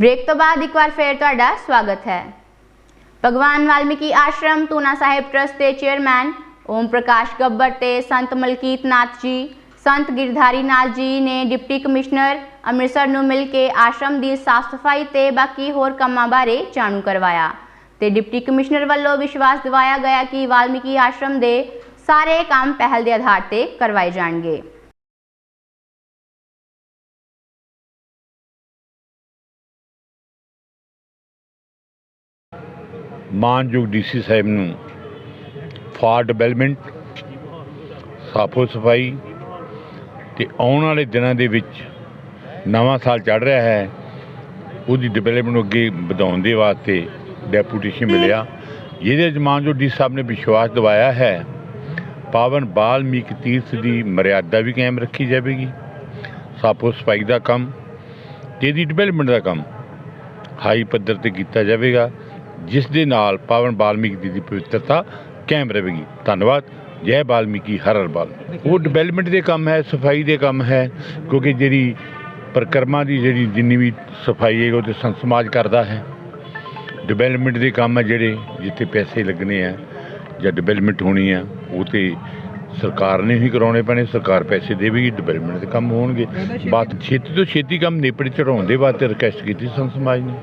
Break ਤੋਂ ਬਾਅਦ ਇੱਕ ਵਾਰ ਫੇਰ ਤੁਹਾਡਾ ਸਵਾਗਤ ਹੈ। ਭਗਵਾਨ ਵਾਲਮੀਕੀ ਆਸ਼ਰਮ, ਤੂਨਾ ਸਾਹਿਬ ਟਰਸਟ ਦੇ ਚੇਅਰਮੈਨ ਓਮ ਪ੍ਰਕਾਸ਼ ਗੱਬਰ ਤੇ ਸੰਤ ਮਲਕੀਤ ਨਾਥ ਜੀ, ਸੰਤ ਗਿਰਧਾਰੀ ਨਾਥ ਜੀ ਨੇ ਡਿਪਟੀ ਕਮਿਸ਼ਨਰ ਅੰਮ੍ਰਿਤਸਰ ਨੂੰ ਮਿਲ ਕੇ ਆਸ਼ਰਮ ਦੀ ਸਾਫ਼ ਸਫ਼ਾਈ ਤੇ ਬਾਕੀ ਹੋਰ ਕੰਮਾਂ ਬਾਰੇ ਜਾਣੂ ਕਰਵਾਇਆ ਤੇ ਡਿਪਟੀ ਕਮਿਸ਼ਨਰ ਵੱਲੋਂ ਵਿਸ਼ਵਾਸ ਦਿਵਾਇਆ ਗਿਆ ਕਿ ਵਾਲਮੀਕੀ ਆਸ਼ਰਮ ਦੇ ਸਾਰੇ ਕੰਮ ਪਹਿਲ ਦੇ ਆਧਾਰ ਤੇ ਕਰਵਾਏ ਜਾਣਗੇ। ਮਾਨਯੋਗ ਡੀਸੀ ਸਾਹਿਬ ਨੂੰ ਫਾਰ ਡਿਵੈਲਪਮੈਂਟ, ਸਾਫੋ ਸਫ਼ਾਈ ਤੇ ਆਉਣ ਵਾਲੇ ਦਿਨਾਂ ਦੇ ਵਿੱਚ ਨਵਾਂ ਸਾਲ ਚੜ ਰਿਹਾ ਹੈ, ਉਹਦੀ ਡਿਵੈਲਪਮੈਂਟ ਨੂੰ ਅੱਗੇ ਵਧਾਉਣ ਦੇ ਵਾਸਤੇ ਡੈਪੂਟੇਸ਼ਨ ਮਿਲਿਆ। ਜਿਹਦੇ 'ਚ ਮਾਨਯੋਗ ਡੀਸੀ ਸਾਹਿਬ ਨੇ ਵਿਸ਼ਵਾਸ ਦਿਵਾਇਆ ਹੈ, ਪਾਵਨ ਬਾਲਮੀਕ ਤੀਰਥ ਦੀ ਮਰਿਆਦਾ ਵੀ ਕਾਇਮ ਰੱਖੀ ਜਾਵੇਗੀ। ਸਾਫੋ ਸਫ਼ਾਈ ਦਾ ਕੰਮ ਤੇ ਇਹਦੀ ਡਿਵੈਲਪਮੈਂਟ ਦਾ ਕੰਮ ਹਾਈ ਪੱਧਰ ਤੇ ਕੀਤਾ ਜਾਵੇਗਾ। ਜਿਸ ਦੇ ਨਾਲ ਪਾਵਨ ਬਾਲਮੀਕ ਜੀ ਦੀ ਪਵਿੱਤਰਤਾ ਕਾਇਮ ਰਹੇਗੀ। ਧੰਨਵਾਦ। ਜੈ ਬਾਲਮੀਕੀ ਹਰ ਹਰ ਬਾਲ। ਉਹ ਡਿਵੈਲਪਮੈਂਟ ਦੇ ਕੰਮ ਹੈ ਸਫ਼ਾਈ ਦੇ ਕੰਮ ਹੈ ਕਿਉਂਕਿ ਜਿਹੜੀ ਪਰਿਕਰਮਾ ਦੀ ਜਿਹੜੀ ਜਿੰਨੀ ਵੀ ਸਫ਼ਾਈ ਹੈ ਉਹ ਤੇ ਸੰਤ ਸਮਾਜ ਕਰਦਾ ਹੈ। ਡਿਵੈਲਪਮੈਂਟ ਦੇ ਕੰਮ ਹੈ ਜਿਹੜੇ ਜਿੱਥੇ ਪੈਸੇ ਲੱਗਣੇ ਆ ਜਾਂ ਡਿਵੈਲਪਮੈਂਟ ਹੋਣੀ ਆ ਉਹ ਤੇ ਸਰਕਾਰ ਨੇ ਹੀ ਕਰਾਉਣੇ ਪੈਣੇ ਸਰਕਾਰ ਪੈਸੇ ਦੇਵੇਗੀ ਡਿਵੈਲਪਮੈਂਟ ਦੇ ਕੰਮ ਹੋਣਗੇ। ਬਾਤ ਛੇਤੀ ਤੋਂ ਛੇਤੀ ਕੰਮ ਨੇਪੜੇ ਚੜਾਉਣ ਦੇ ਵਾਸਤੇ ਰਿਕਵੈਸਟ ਕੀਤੀ ਸੰਤ ਸਮਾਜ ਨੇ।